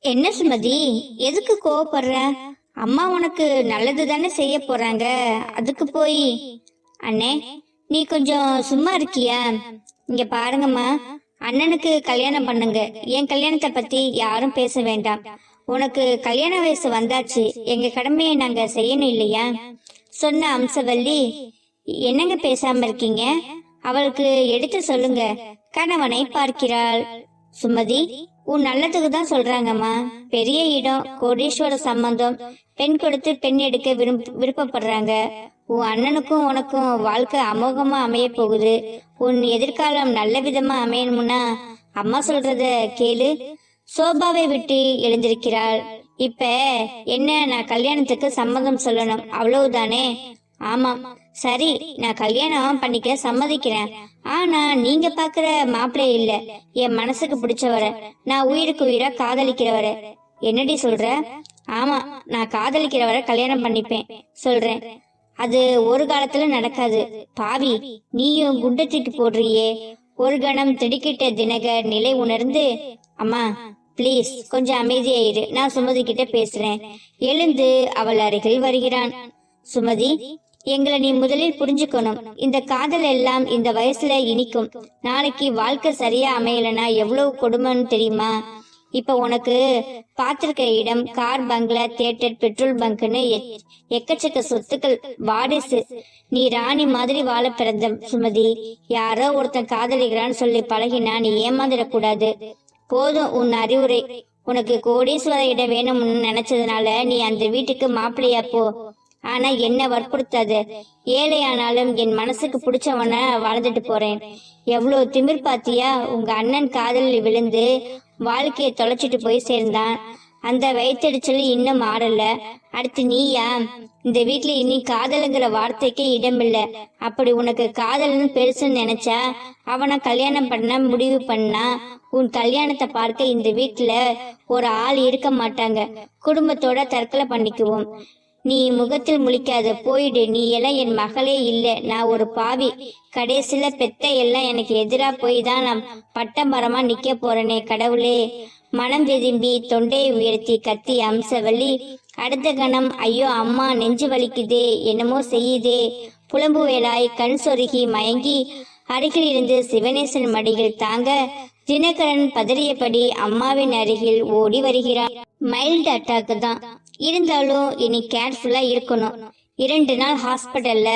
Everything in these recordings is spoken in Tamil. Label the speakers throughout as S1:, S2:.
S1: என்ன சுமதி? எதுக்கு கோவப்படுற? அம்மா உனக்கு நல்லது தானே செய்ய போறாங்க. அதுக்கு போய் அண்ணே நீ கொஞ்சம் சும்மா இருக்கியா? இங்க பாருங்கம்மா அண்ணனுக்கு கல்யாணம் பண்ணுங்க. என் கல்யாணத்தை பத்தி யாரும் பேச வேண்டாம். உனக்கு கல்யாண வயசு வந்தாச்சு. எங்க கடமையை நாங்க செய்யணும் இல்லையா? சொன்ன அம்சவல்லி என்னங்க பேசாம இருக்கீங்க? அவளுக்கு எடுத்து சொல்லுங்க. கணவனை பார்க்கிறாள் சுமதி. உன் நல்லதுக்கு தான் சொல்றாங்கம்மா. பெரிய இடம் கோடீஸ்வர சம்பந்தம் பெண் கொடுத்து பெண் எடுக்க விரும்ப விருப்பப்படுறாங்க. உன் அண்ணனுக்கும் உனக்கும் வாழ்க்கை அமோகமா அமைய போகுது. உன் எதிர்காலம் நல்ல விதமா அமையணும்னா அம்மா சொல்றத கேளு. சோபாவை விட்டு எழுந்திருக்கிறாள். இப்ப என்ன நான் கல்யாணத்துக்கு சம்மதம் சொல்லணும். அவ்வளவுதானே? ஆமாம். சரி நான் கல்யாணம் பண்ணிக்க சம்மதிக்கிறேன். ஆனா நீங்க பாக்குற மாப்பிள்ளை இல்ல. என் மனசுக்கு பிடிச்சவர. நான் உயிருக்கு உயிரா காதலிக்கிறவர. என்னடி சொல்ற? ஆமா நான் காதலிக்கிறவரை கல்யாணம் பண்ணிப்பேன். சொல்றேன். அது ஒரு காலத்துல நடக்காது. பாவி நீயும் குண்டை தூக்கி போடுறியே. ஒரு கணம் திடுக்கிட்ட தினகர் நிலை உணர்ந்து அம்மா ப்ளீஸ் கொஞ்சம் அமைதியாயிரு நான் சுமதி கிட்ட பேசுறேன். எழுந்து அவள் அருகில் வருகிறான். சுமதி எங்களை நீ முதலில் புரிஞ்சுக்கணும். இந்த காதல் எல்லாம் இந்த வயசுல இனிக்கும். நாளைக்கு வாழ்க்கை சரியா அமையலனா எவ்வளவு கொடுமைன்னு தெரியுமா? இப்ப உனக்கு பாத்திருக்க இடம் கார் பங்களா தியேட்டர் பெட்ரோல் பங்க்னு எக்கச்சக்க சொத்துக்கள் வாரிசு. நீ ராணி மாதிரி வாழ பிறந்த சுமதி. யாரோ ஒருத்தன் காதலிக்கிறான்னு சொல்லி பழகினா நீ ஏமாந்துடக்கூடாது. போதும் உன் அறிவுரை. உனக்கு கோடீஸ்வர இடம் வேணும்னு நினைச்சதுனால நீ அந்த வீட்டுக்கு மாப்பிள்ளையா போ. ஆனா என்ன வற்புறுத்தாது. ஏழையானாலும் என் மனசுக்கு பிடிச்சவன வாழ்ந்துட்டு போறேன். எவ்வளவு திமிர் பாத்தியா? உங்க அண்ணன் காதலில் விழுந்து வாழ்க்கையை தொலைச்சிட்டு போய் சேர்ந்தான். அந்த வயிற்றெரிச்சல் இன்னும் மாறல அடுத்து நீயா? இந்த வீட்ல இனி காதலுங்கிற வார்த்தைக்கே இடமில்ல. அப்படி உனக்கு காதல்னு பெருசுன்னு நினைச்சா அவனை கல்யாணம் பண்ண முடிவு பண்ணா உன் கல்யாணத்தை பார்க்க இந்த வீட்டுல ஒரு ஆள் இருக்க மாட்டாங்க. குடும்பத்தோட தற்கொலை பண்ணிக்குவோம். நீ முகத்தில் முழிக்காத போயிடு. நீ எல்லாம் என் மகளே இல்ல. நான் ஒரு பாவி. கடைசியில பெத்த எல்லாம் எனக்கு எதிரா போய் தான் நான் பட்ட மரமா நிக்க போறேனே கடவுளே. மனம் விரும்பி தொண்டையை உயர்த்தி கத்தி அம்சவல்லி அடுத்த கணம் ஐயோ அம்மா நெஞ்சு வலிக்குதே. என்னமோ செய்யுதே. புலம்புவேலாய் கண் சொருகி மயங்கி அருகில் இருந்து சிவனேசன் மடியில் தாங்க தினகரன் பதறியபடி அம்மாவின் அருகில் ஓடி வருகிறான். மைல்டு அட்டாக்கு தான். இருந்தாலும் இனி கேர்ஃபுல்லா இருக்கணும். இரண்டு நாள் ஹாஸ்பிட்டல்ல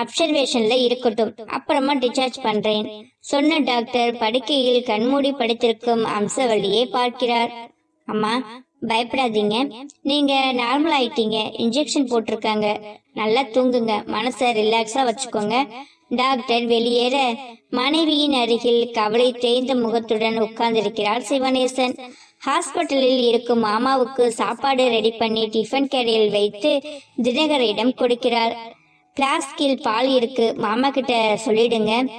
S1: அப்சர்வேஷன்ல இருக்கட்டும். அப்புறமா டிஸ்சார்ஜ் பண்றேன். சொன்ன டாக்டர் படுக்கையில் கண்மூடி படுத்திருக்கும் அம்சவள்ளியை பார்க்கிறார். அம்மா பயப்படாதீங்க. நீங்க நார்மல் ஆயிட்டீங்க. இன்ஜெக்ஷன் போட்டிருக்காங்க. நல்லா தூங்குங்க. மனசை ரிலாக்ஸா வச்சுக்கோங்க. டாக்டர் வெளியேற மனைவியின் அருகில் கவலை தேய்ந்த முகத்துடன் உட்கார்ந்திருக்கிறார் சிவனேசன். ஹாஸ்பிட்டலில் இருக்கும் மாமாவுக்கு சாப்பாடு ரெடி பண்ணி டிஃபன் கேரியல் வைத்து தினகரிடம் கொடுக்கிறார். பிளாஸ்கில் பால் இருக்கு. மாமா கிட்ட சொல்லிடுங்க.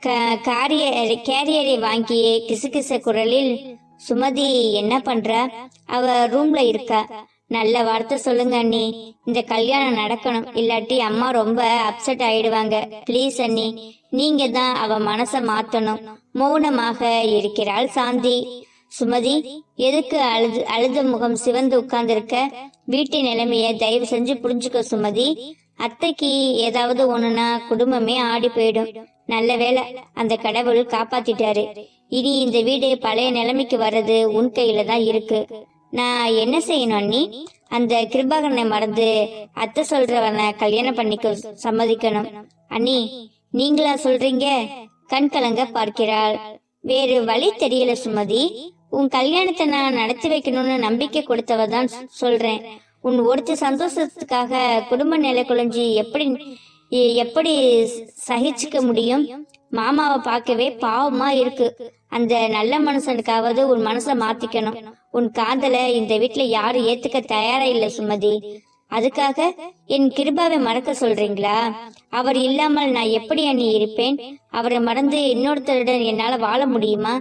S1: க- காரியர் கேரியரை வாங்கிய கிசுகிச குரலில் சுமதி என்ன பண்ற? அவ ரூம்ல இருக்கா. நல்ல வார்த்தை சொல்லுங்க அண்ணி. இந்த கல்யாணம் நடக்கணும். இல்லாட்டி அம்மா ரொம்ப அப்செட் ஆயிடுவாங்க. ப்ளீஸ் அண்ணி நீங்க தான் அவ மனச மாத்தணும். மௌனமாக இருக்கிறாள் சாந்தி. சுமதி எதுக்கு அழுது அழுத முகம் சிவந்து உட்கார்ந்திருக்க? வீட்டு நிலைமைய தயவு செஞ்சு புரிஞ்சுக்க சுமதி. அத்தைக்கு ஏதாவது ஒண்ணுனா குடும்பமே ஆடி போயிடும். நல்ல வேளை அந்த கடவுள் காப்பாத்திட்டாரு. இனி இந்த வீடு பழைய நிலைமைக்கு வர்றது உன் கையில தான் இருக்கு. நான் என்ன செய்யணும் அண்ணி? அந்த கிருபாகரனை மறந்து அத்தை சொல்றவனை கல்யாணம் பண்ணிக்க சம்மதிக்கணும். அண்ணி நீங்களா சொல்றீங்க? கண் கலங்க பார்க்கிறாள். வேறு வழி தெரியல சுமதி. உன் கல்யாணத்தை நான் நடத்தி வைக்கணும்னு நம்பிக்கை கொடுத்தவ தான் சொல்றேன். உன் ஒருத்த சந்தோஷத்துக்காக குடும்ப நிலை குழஞ்சி எப்படி எப்படி சகிச்சுக்க முடியும்? மாமாவை பார்க்கவே பாவமா இருக்கு. அந்த நல்ல மனுஷனுக்காவது உன் மனசை மாத்திக்கணும். உன் காதலை இந்த வீட்டுல யாரும் ஏத்துக்க தயாரா இல்ல சுமதி. அதுக்காக என் கிருபாவை மறக்க சொல்றீங்களா? அவர் இல்லாமல் நான் எப்படி அண்ணி இருப்பேன்? அவரை மறந்து இன்னொருத்தருடன் என்னால வாழ முடியுமா?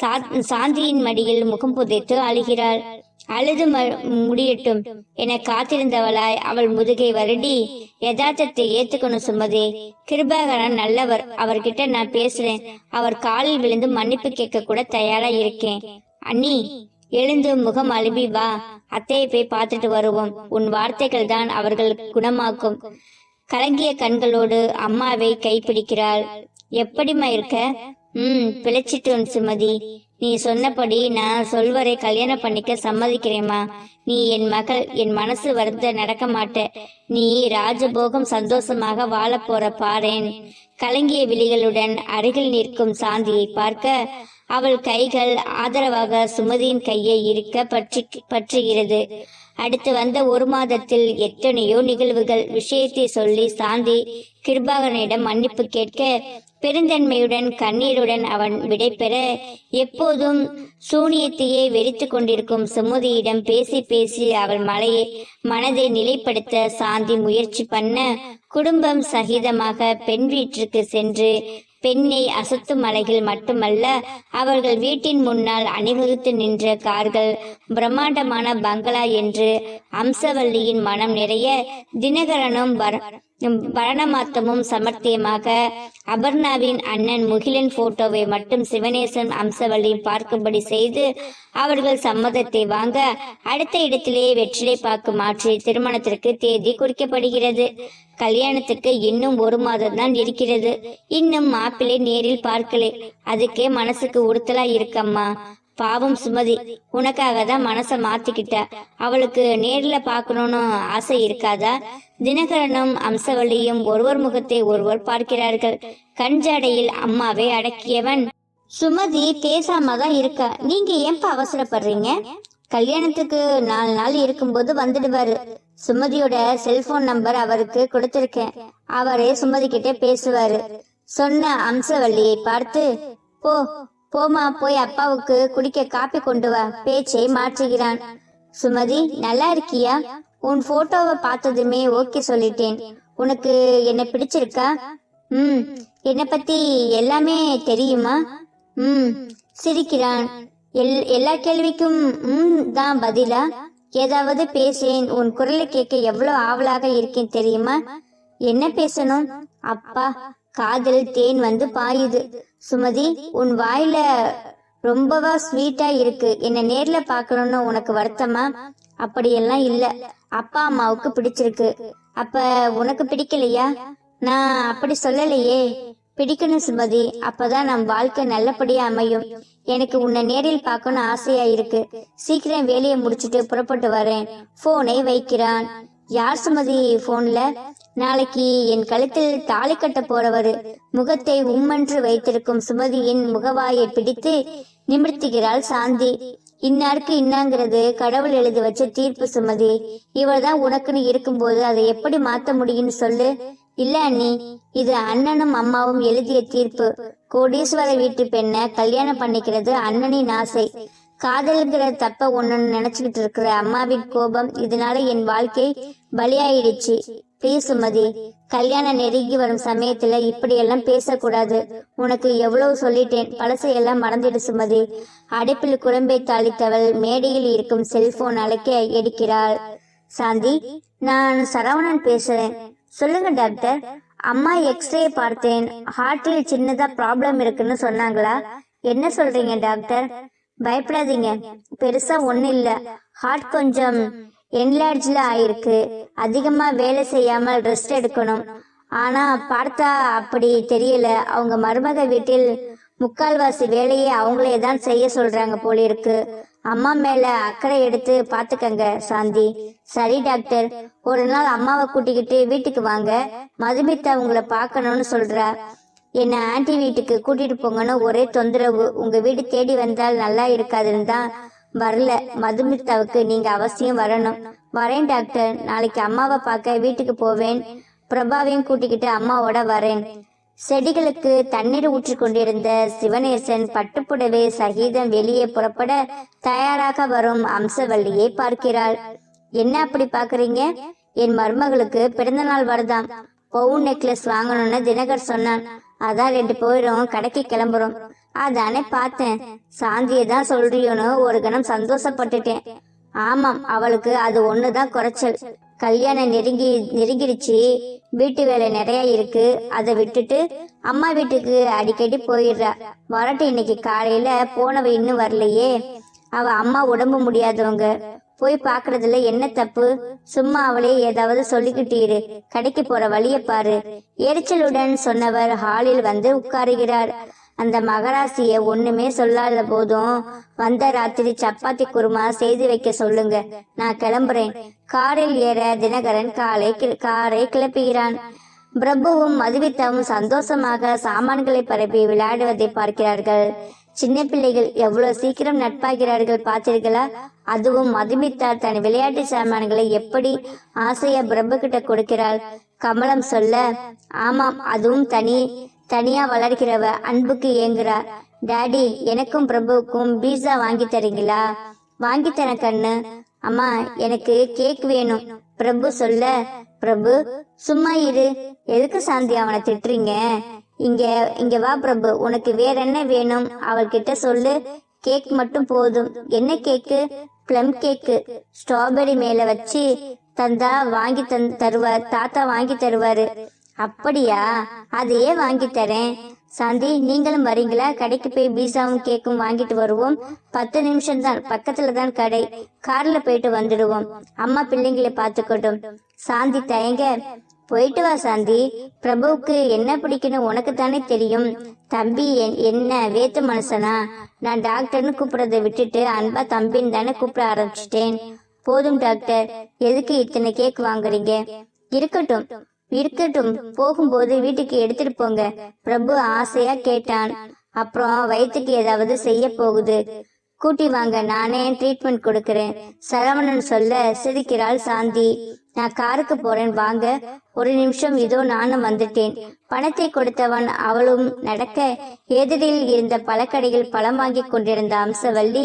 S1: சா- சாந்தியின் மடியில் முகம் புதைத்து அழுகிறாள். அழுது ம- முடியட்டும். என காத்திருந்தவளாய் அவள் முதுகை வருடி யதார்த்தத்தை ஏத்துக்கணும் சுமதி. கிருபாகரன் நல்லவர். அவர்கிட்ட நான் பேசுறேன். அவர் காலில் விழுந்து மன்னிப்பு கேட்க கூட தயாரா இருக்கேன். அண்ணி எழுந்து முகம் அழுபி வா. அத்தையை போய் பார்த்துட்டு வருவோம். உன் வார்த்தைகள் தான் அவர்கள் குணமாக்கும். கலங்கிய கண்களோடு அம்மாவை கைப்பிடிக்கிறாள். எப்படிம்மா இருக்க? ம் பிழைச்சிட்டோம் சுமதி நீ சொன்னபடி நான் சொல்வரை கல்யாணம் பண்ணிக்க சம்மதிக்கிறேம்மா. நீ என் மகள் என் மனசு வருத்த நடக்க மாட்ட. நீ ராஜபோகம் சந்தோஷமாக வாழப் போற பாரேன் கலங்கிய விழிகளுடன் அருகில் நிற்கும் சாந்தியை பார்க்க அவள் கைகள் ஆதரவாக சுமதியின் கையை இருக்க பற்றி பற்றுகிறது. அடுத்து வந்த ஒரு மாதத்தில் எத்தனையோ நிகழ்வுகள் விஷயத்தை சொல்லி சாந்தி கிருபாகரனிடம் மன்னிப்பு கேட்க பெருந்தன்மையுடன் கண்ணீருடன் அவன் விடைபெற எப்போதும் சூனியத்தையே வெறித்து கொண்டிருக்கும் சுமதியிடம் பேசி பேசி அவள் மலையை மனதை நிலைப்படுத்த சாந்தி முயற்சி பண்ண குடும்பம் சகிதமாக பெண் வீட்டிற்கு சென்று பெண்ணை அசத்தும் அலைகள் மட்டுமல்ல அவர்கள் வீட்டின் முன்னால் அணிவகுத்து நின்ற கார்கள் பிரம்மாண்டமான பங்களா என்று அம்சவல்லியின் மனம் நிறைய தினகரனும் வரணமாத்தமும் பரணமாத்தமும் சமர்த்தியமாக அபர்ணாவின் அண்ணன் முகிலன் போட்டோவை மட்டும் சிவனேசன் அம்சவள்ளி பார்க்கும்படி செய்து அவர்கள் சம்மதத்தை வாங்க அடுத்த இடத்திலேயே வெற்றிலை பாக்கு மாற்றி திருமணத்திற்கு தேதி குறிக்கப்படுகிறது. கல்யாணத்துக்கு இன்னும் ஒரு மாதம் தான் இருக்கிறது. இன்னும் மாப்பிள்ளை நேரில் பார்க்கலே. அதுக்கே மனசுக்கு உறுத்தலா இருக்கம்மா. பாவம் சுமதி. உனக்காக தான் மனச மாத்திக்கிட்ட. அவளுக்கு நேர்ல பார்க்கணும்னு ஆசை இருக்காதா? தினகரனும் அம்சவள்ளியும் ஒருவர் முகத்தை ஒருவர் பார்க்கிறார்கள். கண்ஜாடையில் அம்மாவை அடக்கியவன். சுமதி பேசாம தான் இருக்கா? நீங்க ஏன்பா அவசரப்படுறீங்க? கல்யாணத்துக்கு நாலு நாள் இருக்கும்போது வந்துடுவாரு. சுமதியோட செல்போன் நம்பர் அவருக்கு கொடுத்திருக்கேன். அவரே சுமதி கிட்ட பேசுவாரு. சொன்ன அம்சவள்ளியை பார்த்து போ போமா போய் அப்பாவுக்கு குடிக்க காப்பி கொண்டு வா. பேச்சை மாற்றுகிறான். சுமதி நல்லா இருக்கியா? உன் போட்டோவை பார்த்ததுமே ஓகே சொல்லிட்டேன். உனக்கு என்ன பிடிச்சிருக்கா? ம் என்னை பத்தி எல்லாமே தெரியுமா? ம் சிரிக்கிறான். எல் எல்லா கேள்விக்கும் ம் தான் பதிலா? ஏதாவது பேசேன் உன் குரலை கேட்க எவ்வளவு ஆவலாக இருக்கேன் தெரியுமா? என்ன பேசணும்? அப்பா காதல் தேன் வந்து பாயுது. சுமதி உன் வாயில ரொம்பவா ஸ்வீட்டா இருக்கு. என்ன நேர்ல பாக்கணும்னு உனக்கு வருத்தமா? அப்படியெல்லாம் இல்ல. அப்பா அம்மாவுக்கு பிடிச்சிருக்கு. அப்ப உனக்கு பிடிக்கலையா? நான் அப்படி சொல்லலையே. பிடிக்கணும் சுமதி. அப்பதான் நம் வாழ்க்கை நல்லபடியா அமையும். எனக்கு உன்னை நேரில் பார்க்கணும் ஆசையா இருக்கு. சீக்கிரம் வேலையை முடிச்சிட்டு புறப்பட்டு வரேன். போனை வைக்கிறான். யார் சுமதி போன்ல நாளைக்கு என் கழுத்தில் தாலி கட்ட போறவரு. முகத்தை உம்மன்று வைத்திருக்கும் சுமதியின் முகவாயை பிடித்து நிமிர்த்துகிறாள் சாந்தி. இன்னாருக்கு இன்னாங்கிறது? கடவுள் எழுதி வச்ச தீர்ப்பு சுமதி. இவள்தான் உனக்குன்னு இருக்கும்போது அதை எப்படி மாத்த முடியும்னு சொல்லு. இல்ல அண்ணி இது அண்ணனும் அம்மாவும் எழுதிய தீர்ப்பு. கோடீஸ்வர வீட்டு பெண்ணை கல்யாணம் பண்ணிக்கிறது அண்ணனின் ஆசை. காதலுங்கிற தப்ப ஒண்ணு நினைச்சுக்கிட்டு இருக்கிற அம்மாவின் கோபம் இதனால என் வாழ்க்கை பலியாயிடுச்சு. ப்ளீஸ் சுமதி கல்யாணம் நெருங்கி வரும் சமயத்துல இப்படியெல்லாம் பேசக்கூடாது. உனக்கு எவ்வளவு சொல்லிட்டேன். பழசையெல்லாம் மறந்துடு சுமதி. அடைப்பில் குழம்பை தாளித்தவள் மேடையில் இருக்கும் செல்போன் அழைக்க எடுக்கிறாள். சாந்தி நான் சரவணன் பேசுறேன். சொல்லுங்க டாக்டர். அம்மா எக்ஸ்ரே பார்த்தேன். ஹார்ட்டில் சின்னதா ப்ராப்ளம் இருக்குன்னு சொன்னாங்களா? என்ன சொல்றீங்க டாக்டர்? பயப்படாதீங்க. பெருசா ஒன்றும் இல்ல. ஹார்ட் கொஞ்சம் என்லார்ஜ்ல ஆயிருக்கு. அதிகமா வேலை செய்யாமல் ரெஸ்ட் எடுக்கணும். ஆனா பார்த்தா அப்படி தெரியல. அவங்க மருமக வீட்டில் முக்கால்வாசி வேலையை அவங்களே தான் செய்ய சொல்றாங்க போல இருக்கு. அம்மா மேல அக்கறை எடுத்து பாத்துக்கங்க சாந்தி. சரி டாக்டர். ஒரு நாள் அம்மாவை கூட்டிக்கிட்டு வீட்டுக்கு வாங்க. மதுமிதா உங்களை பார்க்கணும்னு சொல்றா. என்னை ஆன்ட்டி வீட்டுக்கு கூட்டிட்டு போங்கன்னு ஒரே தொந்தரவு. உங்க வீடு தேடி வந்தால் நல்லா இருக்காதுன்னு தான் வரல. மதுமிதாவுக்கு நீங்க அவசியம் வரணும். வரேன் டாக்டர். நாளைக்கு அம்மாவை பார்க்க வீட்டுக்கு போவேன். பிரபாவையும் கூட்டிக்கிட்டு அம்மாவோட வரேன். செடிகளுக்கு தண்ணீர் ஊற்றி கொண்டிருந்த சிவநேசன் பட்டுப்புடவை சகிதம் வெளியே புறப்பட தயாராக வரும் அம்சவல்லியை பார்க்கிறாள். என்ன அப்படி பாக்குறீங்க என் மருமகளுக்கு பிறந்தநாள் வருதாம். பவுன் நெக்லஸ் வாங்கணும்னு தினகர் சொன்னான். அதான் ரெண்டு பேரும் கடைக்கு கிளம்புறோம். அதானே பார்த்தேன். சாந்தியை தான் சொல்றியோன்னு ஒரு கணம் சந்தோஷப்பட்டுட்டேன். ஆமாம் அவளுக்கு அது ஒண்ணுதான் குறைச்சல். கல்யாணம் நெருங்கி நெருங்கிடுச்சு. வீட்டு வேலை நிறைய இருக்கு. அதை விட்டுட்டு அம்மா வீட்டுக்கு அடிக்கடி போயிடுறா. வரட்டு இன்னைக்கு காலையில போனவ இன்னும் வரலையே. அவ அம்மா உடம்பு முடியாதவங்க. போய் பாக்குறதுல என்ன தப்பு? சும்மா அவளே ஏதாவது சொல்லிக்கிட்டீரு. கடைக்கு போற வழிய பாரு. எரிச்சலுடன் சொன்னவர் ஹாலில் வந்து உட்காருகிறார். அந்த மகராசிய ஒண்ணுமே சொல்லாத போதும் வந்த ராத்திரி சப்பாத்தி குருமா செய்து வைக்க சொல்லுங்க. நான் கிளம்புறேன். காரில் ஏற தினகரன் காலை காரை கிளப்புகிறான். பிரபுவும் மதுவித்தாவும் சந்தோஷமாக சாமான்களை பரப்பி விளையாடுவதை பார்க்கிறார்கள். சின்ன பிள்ளைகள் எவ்வளவு சீக்கிரம் நட்பாகிறார்கள் பார்த்தீர்களா அதுவும் மதுமித்தா தன் விளையாட்டு சாமான்களை எப்படி ஆசையா பிரபு கிட்ட கொடுக்கிறாள்? கமலம் சொல்ல ஆமாம் அதுவும் தனி தனியா வளர்க்கிறவ அன்புக்கு ஏங்குறா டாடி எனக்கும் பிரபுவுக்கும் பீஸா வாங்கி தரீங்களா? வாங்கி தரேன் கண்ணு. அம்மா எனக்கு கேக் வேணும். பிரபு சொல்ல பிரபு சும்மா இரு. எதுக்கு சாந்தி அவனை திட்டுறீங்க? இங்க இங்க வா பிரபு உனக்கு வேற என்ன வேணும்? அவள்கிட்ட சொல்லு. கேக் மட்டும் போதும். என்ன கேக்கு? Plum cake. ஸ்ட்ராபெரி மேல வச்சு தந்தா வாங்கி தந் தருவார். தாத்தா வாங்கி தருவாரு. அப்படியா? அதையே வாங்கி தரேன். சாந்தி நீங்களும் வரீங்களா? கடைக்கு போய் பீஸாவும் கேக்கும் வாங்கிட்டு வருவோம். பத்து நிமிஷம் தான் பக்கத்துல தான் கடை. கார்ல போயிட்டு வந்துடுவோம். அம்மா பிள்ளைங்களை பார்த்துக்கட்டும். சாந்தி தயங்க. போயிட்டு வா சாந்தி. பிரபுவுக்கு என்ன பிடிக்கணும் உனக்கு தானே தெரியும். தம்பி என்- என்ன வேத்து மனுஷனா? நான் டாக்டர்னு கூப்பிடுறதை விட்டுட்டு அன்பா தம்பின்னு தானே கூப்பிட ஆரம்பிச்சிட்டேன். போதும் டாக்டர். எதுக்கு இத்தனை கேக் வாங்குறீங்க? இருக்கட்டும். இருக்கட்டும். போகும்போது வீட்டுக்கு எடுத்துட்டு போங்க. பிரபு ஆசையா கேட்டான். அப்புறம் வயிற்றுக்கு ஏதாவது செய்ய போகுது. கூட்டி வாங்க. நானே ட்ரீட்மெண்ட் கொடுக்கறேன். சரவணன் சொல்ல சிரிக்கிறாள் சாந்தி. நான் காருக்கு போறேன் வாங்க. ஒரு நிமிஷம் இதோ நானும் வந்துட்டேன். பணத்தை கொடுத்தவன் அவளும் நடக்க எதிரில் இருந்த பழக்கடையில் பழம் வாங்கி கொண்டிருந்த அம்சவல்லி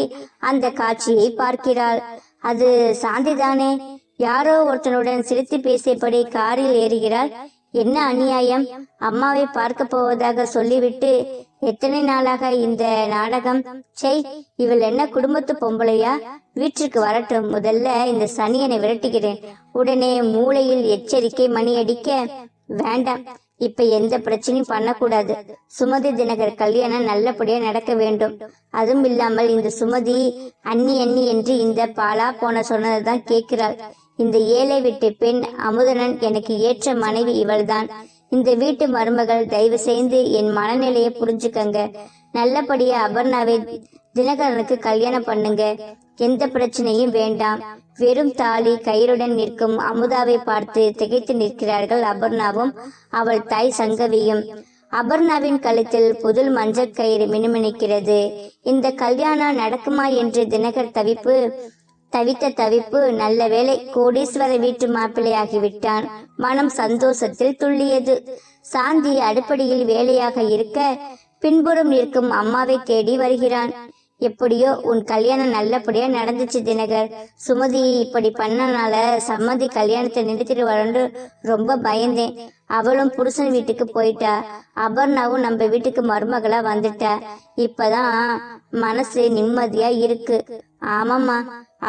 S1: அந்த காட்சியை பார்க்கிறாள். அது சாந்திதானே? யாரோ ஒருத்தனுடன் சிரித்து பேசியபடி காரில் ஏறுகிறாள். என்ன அநியாயம்? அம்மாவை பார்க்க போவதாக சொல்லிவிட்டு எத்தனை நாளாக இந்த நாடகம்? செய் இவள் என்ன குடும்பத்து பொம்பளையா? வீட்டிற்கு வரட்டும் முதல்ல இந்த சனியனை விரட்டுகிறேன். உடனே மூளையில் எச்சரிக்கை மணி அடிக்க வேண்டாம் இப்ப எந்த பிரச்சனையும் பண்ணக்கூடாது. சுமதி தினகர் கல்யாணம் நல்லபடியா நடக்க வேண்டும். அதுவும் இல்லாமல் இந்த சுமதி அண்ணி அண்ணி என்று இந்த பாலா போன சொன்னதுதான் கேட்கிறாள். இந்த ஏழை விட்டு பெண் அமுதனன் எனக்கு ஏற்ற மனைவி இவள்தான். இந்த வீட்டு மருமகள் தயவு செய்து என் மனநிலையை புரிஞ்சுக்கங்க. நல்லபடியா அபர்ணாவை தினகரனுக்கு கல்யாணம் பண்ணுங்க. எந்த பிரச்சனையும் வேண்டாம். வெறும் தாலி கயிறுடன் நிற்கும் அமுதாவை பார்த்து திகைத்து நிற்கிறார்கள் அபர்ணாவும் அவள் தாய் சங்கவியும். அபர்ணாவின் கழுத்தில் புதில் மஞ்சள் கயிறு மினுமினிக்கிறது. இந்த கல்யாணம் நடக்குமா என்று தினகர் தவிப்பு தவித்த தவிப்பு நல்ல வேளை கோடீஸ்வர வீட்டு மாப்பிள்ளையாகிவிட்டான். மனம் சந்தோஷத்தில் துள்ளியது. சாந்தி அடுப்படியில் வேலையாக இருக்க பின்புறம் நிற்கும் அம்மாவை தேடி வருகிறான். எப்படியோ உன் கல்யாணம் நல்லபடியா நடந்துச்சு தினகர். சுமதி இப்படி பண்ணனால சம்மதி கல்யாணத்தை நிறுத்திடுவாள்னு ரொம்ப பயந்தேன். அவளும் புருஷன் வீட்டுக்கு போயிட்டா. அபர்ணாவும் நம்ம வீட்டுக்கு மருமகளா வந்துட்டா. இப்பதான் மனசு நிம்மதியா இருக்கு. ஆமாம்மா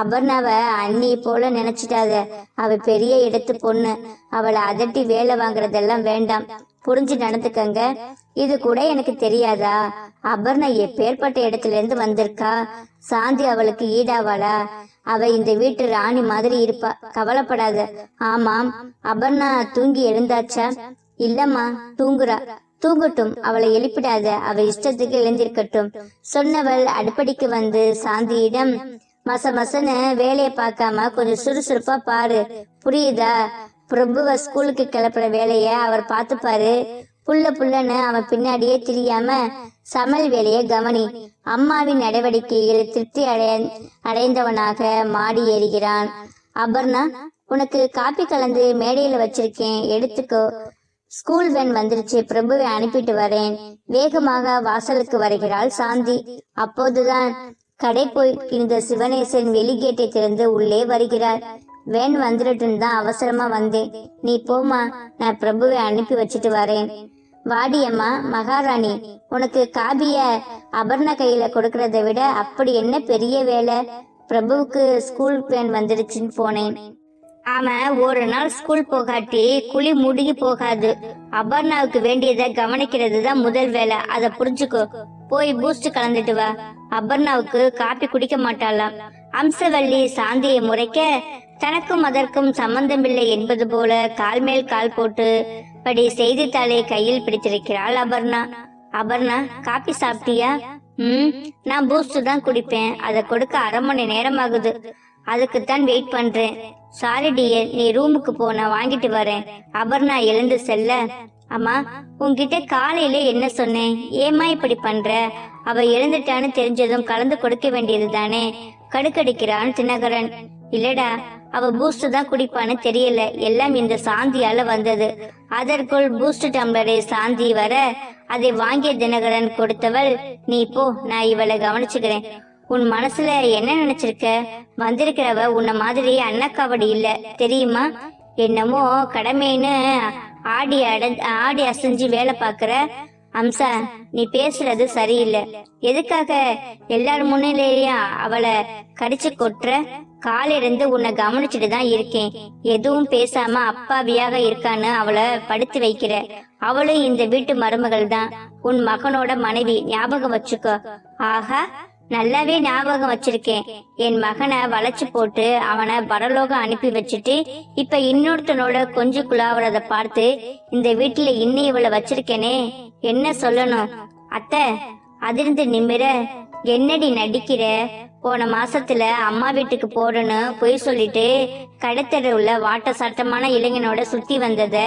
S1: அபர்ணாவ அண்ணி போல நினைச்சிட்டாத. அவ பெரிய இடத்து பொண்ணு. அவளை அதட்டி வேலை வாங்குறதெல்லாம் வேண்டாம். புரிஞ்சு நடந்துக்கங்க. இது கூட எனக்கு தெரியாதா? அபர்ணா எப்பேற்பட்ட இடத்துல இருந்து வந்திருக்கா? சாந்தி அவளுக்கு ஈடாவாளா? அவ இந்த வீட்டு ராணி மாதிரி இருப்பா. கவலைப்படாத. ஆமாம். அபர்ணா தூங்கி எழுந்தாச்சா? இல்லம்மா தூங்குறா. தூங்கட்டும். அவளை எழுப்பிடாத. அவ இஷ்டத்துக்கு எழுந்திருக்கட்டும். சொன்னவள் அடுப்படிக்கு வந்து சாந்தியிடம் மச மசன்னு வேலையை பார்க்காம கொஞ்சம் சுறுசுறுப்பா பாரு. புரியுதா? பிரபுவ ஸ்கூலுக்கு கிளப்புற வேலைய அவர் பார்த்துப்பாரு. புள்ள புள்ளன்னு அவன் பின்னாடியே திரியாம சமையல் வேலையை கவனி. அம்மாவின் நடவடிக்கையில் திருப்தி அடைய அடைந்தவனாக மாடி ஏறுகிறான். அபர்ணா உனக்கு காப்பி கலந்து மேடையில வச்சிருக்கேன். எடுத்துக்கோ. ஸ்கூல் வேன் வந்துருச்சு. பிரபுவை அனுப்பிட்டு வரேன். வேகமாக வாசலுக்கு வருகிறாள் சாந்தி. அப்போதுதான் கடை போய் இருந்த சிவனேசன் வெளிகேட்டை திறந்து உள்ளே வருகிறார். வேன் வந்துருட்டுன்னு தான் அவசரமா வந்தேன். நீ போமா நான் பிரபுவை அனுப்பி வச்சிட்டு வரேன். வாடியம்மா மகாராணி உனக்கு காபிய அபர்ண கையில கொடுக்கறத விட அப்படி என்ன பெரிய வேலை? பிரபுவுக்கு ஸ்கூல் வேன் வந்துருச்சுன்னு போனேன். அவன் ஒரு நாள் ஸ்கூல் போகாட்டி குழி முடுகி போகாது. அபர்ணாவுக்கு வேண்டியதை கவனிக்கிறது தான் முதல் வேலை. அதை புரிஞ்சுக்கோ. போய் பூஸ்ட் கலந்துட்டு வா. அபர்ணாவுக்கு காப்பி குடிக்க மாட்டாளாம். அம்சவல்லி சாந்தியை முறைக்க தனக்கும் அதற்கும் சம்பந்தமில்லை என்பது போல கால் மேல் கால் போட்டு படி செய்தித்தாளை கையில் பிடித்திருக்கிறாள் அபர்ணா. அபர்ணா காப்பி சாப்பிட்டியா? ம் நான் பூஸ்ட் தான் குடிப்பேன். அதை கொடுக்க அரை மணி நேரம் ஆகுது அதுக்குத்தான் வெயிட் பண்றேன். சாரி டியர் நீ ரூமுக்கு போன வாங்கிட்டு வரேன். அபர்ணா எழுந்து செல்ல. அம்மா உன்கிட்ட காலையில என்ன சொன்னேன்? ஏம்மா இப்படி பண்ற? அவ எழுந்துட்டான்னு தெரிஞ்சதும் கலந்து கொடுக்க வேண்டியது தானே கடுக்கடிக்கிறான் தினகரன். இல்லடா அவ பூஸ்ட் தான் குடிப்பான்னு தெரியல. எல்லாம் இந்த சாந்தியால வந்தது. அதற்குள் பூஸ்ட் டம்ளரை சாந்தி வர அதை வாங்கிய தினகரன் கொடுத்தவள் நீ போ நான் இவளை கவனிச்சுக்கிறேன். உன் மனசுல என்ன நினைச்சிருக்க? வந்திருக்கிறவ உன்ன மாதிரி அன்னக்காவடி இல்ல. தெரியுமா? என்னமோ கடமைன்னு ஆடி அட ஆடி அசைஞ்சு வேலை பாக்குற அம்சா நீ பேசுறது சரியில்லை. எதுக்காக? எல்லார் முன்னிலேயும் அவளை கடிச்சு கொட்டுற? காலிலிருந்து உன்னை கவனிச்சுட்டு தான் இருக்கேன். எதுவும் பேசாம அப்பாவியாக இருக்கான்னு அவளை படுத்து வைக்கிற. அவளும் இந்த வீட்டு மருமகள் தான் உன் மகனோட மனைவி ஞாபகம் வச்சுக்கோ. ஆஹா நல்லாவே ஞாபகம் வச்சிருக்கேன். என் மகனை வளைச்சு போட்டு அவனை பரலோகம் அனுப்பி வச்சுட்டு இப்ப இன்னொருத்தனோட கொஞ்சம் குழாவுறத பார்த்து இந்த வீட்டுல இன்னும் இவளை வச்சிருக்கேனே என்ன சொல்லணும்? அத்தை அதிர்ந்து நிமிர என்னடி நடிக்கிற? போன மாசத்துல அம்மா வீட்டுக்கு போறேன்னு பொய் சொல்லிட்டு கடத்தெருவுல வாட்ட சட்டமான இளைஞனோட சுத்தி வந்தத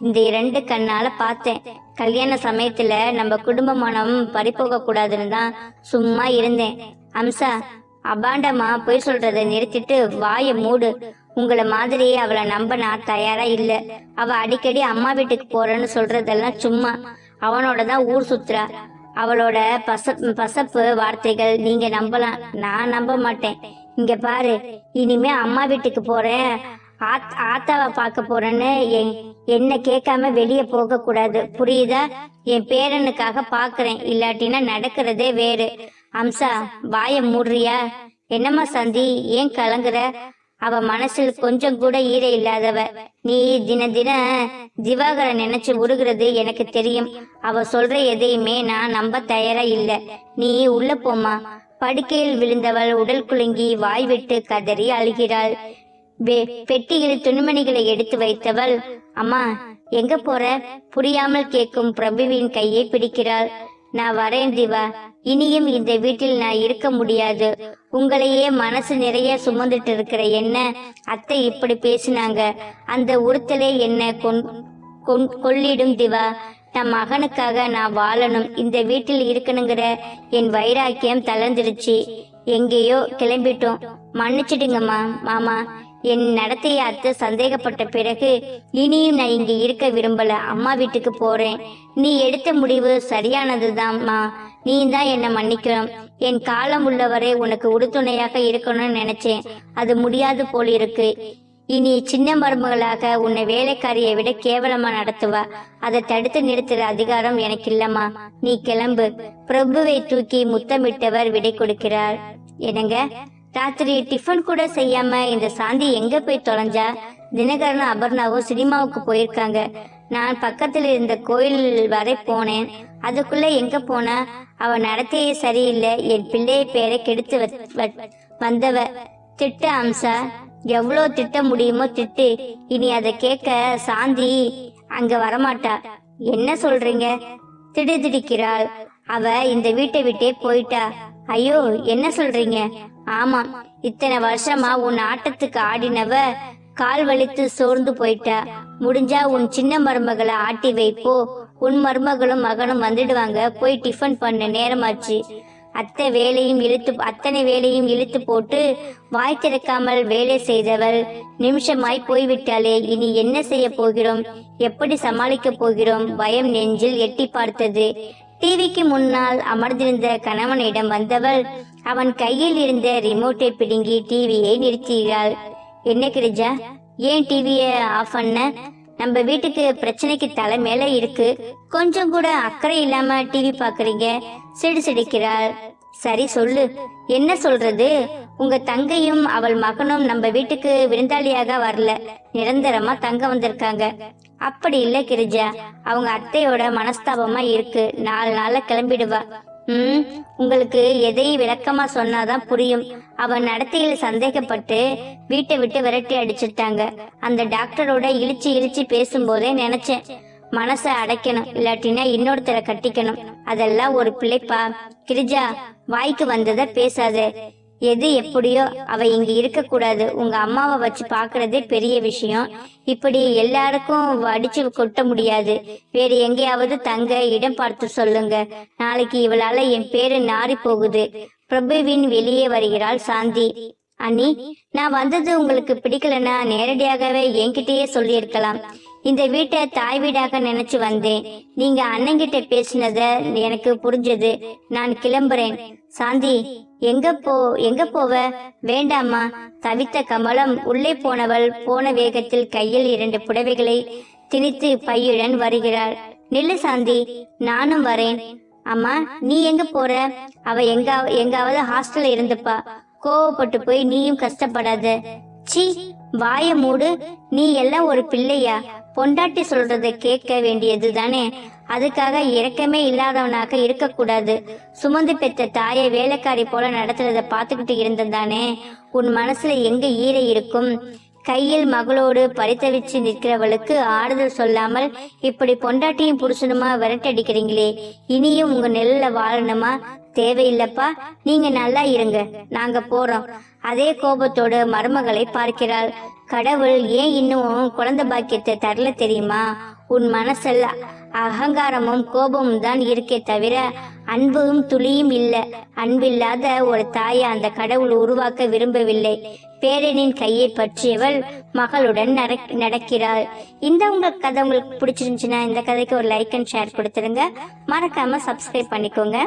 S1: இந்த இரண்டு கண்ணால பார்த்தேன். கல்யாண சமயத்துல நம்ம குடும்ப மனம் பறிப்போக கூடாதுன்னு தான் சும்மா இருந்தேன். அம்சா அபாண்டமா பொய் சொல்றத நிறுத்திட்டு வாயை மூடு. உங்களை மாதிரி அவளை நம்ப நான் தயாரா இல்ல. அவ அடிக்கடி அம்மா வீட்டுக்கு போறேன்னு சொல்றதெல்லாம் சும்மா. அவனோட தான் ஊர் சுத்துறா. அவளோட பச பசப்பு வார்த்தைகள் நீங்க நம்பலாம் நான் நம்ப மாட்டேன். இங்க பாரு இனிமே அம்மா வீட்டுக்கு போறேன். ஆத்- ஆத்தாவை பார்க்க போறேன்னு என்ன கேட்காம வெளியே போக கூடாது. புரியுதா? என் பேரனுக்காக பாக்குறேன் இல்லாட்டினா நடக்கிறதே வேறு. அம்சா வாய மூடுறியா? என்னம்மா சந்தி ஏன் கலங்குற? அவ மனசில் கொஞ்சம் கூட ஈர இல்லாதவ. நீ தின தின திவாகரை நினைச்சு உருகிறது எனக்கு தெரியும். அவ சொல்ற எதையுமே நான் நம்ப தயாரா இல்ல. நீ உள்ள போமா படுக்கையில் விழுந்தவள் உடல் குலுங்கி வாய் விட்டு கதறி அழுகிறாள். பெட்டியில் துணிமணிகளை எடுத்து வைத்தவள் அம்மா எங்க போற? புரியாமல் கேட்கும் பிரபுவின் கையை பிடிக்கிறாள். நான் வரேன் திவா. இனியும் இந்த வீட்டில் நான் இருக்க முடியாது. உங்களையே மனசு நிறைய சுமந்துட்டு இருக்கிற என்ன? அத்தை இப்படி பேசினாங்க. அந்த உறுத்தலே என்ன கொன் கொள்ளிடும் திவா. நம் மகனுக்காக நான் வாழணும். இந்த வீட்டில் இருக்கணுங்கிற என் வைராக்கியம் தளர்ந்துருச்சு எங்கேயோ கிளம்பிட்டோம். மன்னிச்சிடுங்கம்மா மாமா. என் நடத்தைய அத்தை சந்தேகப்பட்ட பிறகு இனியும் நான் இங்கே இருக்க விரும்பல. அம்மா வீட்டுக்கு போறேன். நீ எடுத்த முடிவு சரியானதுதான்மா நீ தான் என்னை மன்னிக்கணும். என் காலம் உள்ளவரை உனக்கு உறுதுணையாக இருக்கணும்னு நினைச்சேன். அது முடியாது போல் இருக்கு. இனி சின்ன மருமகளாக உன்னை வேலைக்காரியை விட கேவலமா நடத்துவா. அதை தடுத்து நிறுத்துற அதிகாரம் எனக்கு இல்லம்மா நீ கிளம்பு. பிரபுவை தூக்கி முத்தமிட்டவர் விடை கொடுக்கிறார். என்னங்க? ராத்திரி டிஃபன் கூட செய்யாம இந்த சாந்தி எங்க போய் தொலைஞ்சா? தினகரனும் அபர்ணாவும் சினிமாவுக்கு போயிருக்காங்க. நான் பக்கத்துல இருந்த கோயில் வரை போனேன். அதுக்குள்ள எங்க போனா? அவ நடத்தையே சரியில்லை. என் பிள்ளைய பேரை கெடுத்து வ- வந்தவ. திட்ட அம்சா. எவ்வளோ திட்ட முடியுமோ திட்டு. இனி அதை கேட்க சாந்தி அங்க வரமாட்டா. என்ன சொல்றீங்க? திடுதிடிக்கிறாள். அவ இந்த வீட்டை விட்டே போயிட்டா. ஐயோ என்ன சொல்றீங்க? ஆமாம் இத்தனை வருஷமா உன் ஆட்டத்துக்கு ஆடினவ கால் வலித்து சோர்ந்து போயிட்டா. முடிஞ்சா உன் சின்ன மருமகளை ஆட்டி வைப்போ. உன் மருமகளும் மகனும் வந்துடுவாங்க. போய் டிஃபன் பண்ண நேரமாச்சு. அத்தை வேலையும் இழுத்து அத்தனை வேலையும் இழுத்து போட்டு வாய் திறக்காமல் வேலை செய்தவள் நிமிஷமாய் போய்விட்டாளே. இனி என்ன செய்ய போகிறோம்? எப்படி சமாளிக்க போகிறோம்? பயம் நெஞ்சில் எட்டி பார்த்தது. டிவிக்கு முன்னால் அமர்ந்திருந்த கணவனிடம் வந்தவள் அவன் கையில் இருந்த ரிமோட்டை பிடுங்கி டிவியை நிறுத்தினாள். என்ன கிரிஜா? ஏன் டிவியை ஆஃப் பண்ண? நம்ம வீட்டுக்கு பிரச்சனைக்கு தலை மேல இருக்கு. கொஞ்சம் கூட அக்கறை இல்லாம டிவி பாக்குறீங்க சிடு சிடிக்கிறாள். சரி சொல்லு. என்ன சொல்றது? உங்க தங்கையும் அவள் மகனும் நம்ம வீட்டுக்கு விருந்தாளியாக வரல. நிரந்தரமா தங்க வந்திருக்காங்க. அப்படி இல்ல கிரிஜா. அவங்க அத்தையோட மனஸ்தாபமா இருக்கு. நாலு நாள்ல கிளம்பிடுவா. ம் உங்களுக்கு எதையும் விளக்கமா சொன்னாதான் புரியும். அவன் நடத்தையில் சந்தேகப்பட்டு வீட்டை விட்டு விரட்டி அடிச்சிட்டாங்க. அந்த டாக்டரோட இழிச்சு இழிச்சு பேசும்போதே நினைச்சேன் மனசை அடைக்கணும் இல்லாட்டினா இன்னொருத்தரை கட்டிக்கணும். அதெல்லாம் ஒரு பிள்ளைப்பா கிரிஜா வாய்க்கு வந்ததை பேசாத. எது எப்படியோ அவ இங்க இருக்க கூடாது உங்க அம்மாவை வச்சு பாக்குறதே பெரிய விஷயம். இப்படி எல்லாருக்கும் அடிச்சு கொட்ட முடியாது. வேற எங்கேயாவது தங்க இடம் பார்த்து சொல்லுங்க. நாளைக்கு இவளால என் பேரு நாறி போகுது. பிரபுவின் வெளியே வருகிறாள் சாந்தி. அண்ணி நான் வந்தது உங்களுக்கு பிடிக்கலன்னா நேரடியாகவே என்கிட்டயே சொல்லியிருக்கலாம். இந்த வீட்டை தாய் வீடாக நினைச்சு வந்தேன். நீங்க அண்ணங்கிட்ட பேசினத எனக்கு புரிஞ்சது. நான் கிளம்புறேன். சாந்தி எங்க போ எங்க போவ? வேண்டாம்மா. தவித்த கமலம் உள்ளே போனவள் போன வேகத்தில் கையில் இரண்டு புடவைகளை திணித்து பையுடன் வருகிறாள். நில்லு சாந்தி நானும் வரேன். அம்மா நீ எங்க போற? அவ எங்க எங்காவது ஹாஸ்டல்ல இருந்துப்பா. கோவப்பட்டு போய் நீயும் கஷ்டப்படாத. சி வாய மூடு. நீ எல்லாம் ஒரு பிள்ளையா. பொண்டாட்டி சொல்றதை கேட்க வேண்டியது தானே? அதுக்காக இரக்கமே இல்லாதவனாக இருக்கக்கூடாது. சுமந்து பெற்ற தாயை வேலைக்காரி போல நடத்துறத பாத்துக்கிட்டு இருந்ததானே உன் மனசுல எங்க ஈர இருக்கும்? கையில் மகளோடு பரித்தவிச்சு நிற்கிறவளுக்கு ஆறுதல் சொல்லாமல் இப்படி பொண்டாட்டியும் புருஷனுமா விரட்டடிக்கிறீங்களே? இனியும் உங்க நெல்ல வாழணுமா? தேவையில்லப்பா நீங்க நல்லா இருங்க. நாங்க போறோம். அதே கோபத்தோடு மருமகளை பார்க்கிறாள். கடவுள் ஏன் இன்னும் குழந்தை பாக்கியத்தை தரல தெரியுமா? உன் மனசல்ல அகங்காரமும் கோபமும் தான் இருக்கே தவிர அன்பும் துளியும் இல்ல. அன்பில்லாத ஒரு தாயை அந்த கடவுள் உருவாக்க விரும்பவில்லை. பேரனின் கையை பற்றியவள் மகளுடன் நடக்- நடக்கிறாள். இந்த உங்க கதை உங்களுக்கு பிடிச்சிருந்துச்சுன்னா இந்த கதைக்கு ஒரு லைக் அண்ட் ஷேர் கொடுத்துருங்க. மறக்காம சப்ஸ்கிரைப் பண்ணிக்கோங்க.